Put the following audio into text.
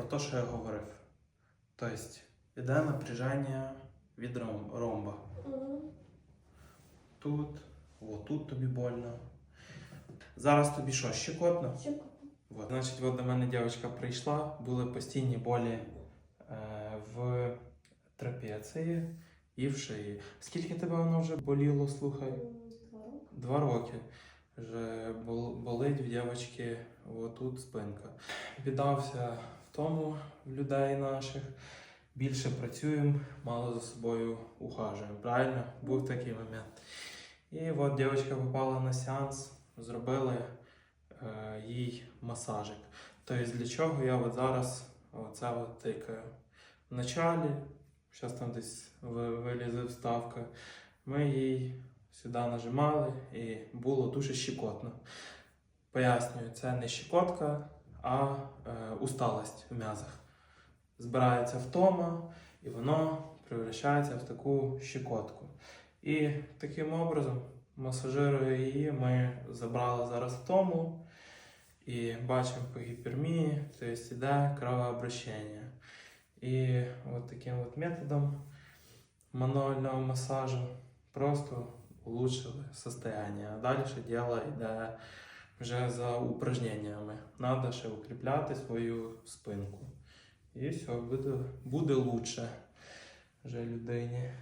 про те, що я говорив. Тобто, іде напряження від ромба. Тут, отут тобі больно. Зараз тобі що, щекотно? Щекотно. Вот. Значить, от до мене дівчинка прийшла, були постійні болі е, в трапеції і в шиї. Скільки тебе воно вже боліло, слухай? Два роки. Вже бол- болить в дівчинки отут спинка. Віддався в тому в людей наших. Більше працюємо, мало за собою ухажуємо. Правильно? Був такий момент. І от дівчинка попала на сеанс, зробили е, їй масажик. Тобто для чого я от зараз оце от тикаю. В началі, зараз там десь ви- вилізе вставка, ми їй сюди нажимали і було дуже щекотно. Пояснюю, це не щекотка, а е, усталость в м'язах. Збирається втома, і воно превращається в таку щекотку. І таким образом, масажирує її, ми забрали зараз втому і бачимо по гіпермії, тобто йде кровообращення. І от таким от методом мануального масажу просто улучшили состояние. А далі діло йде вже за упражненнями. Надо ще укріпляти свою спинку. І все, буде, буде лучше вже людині.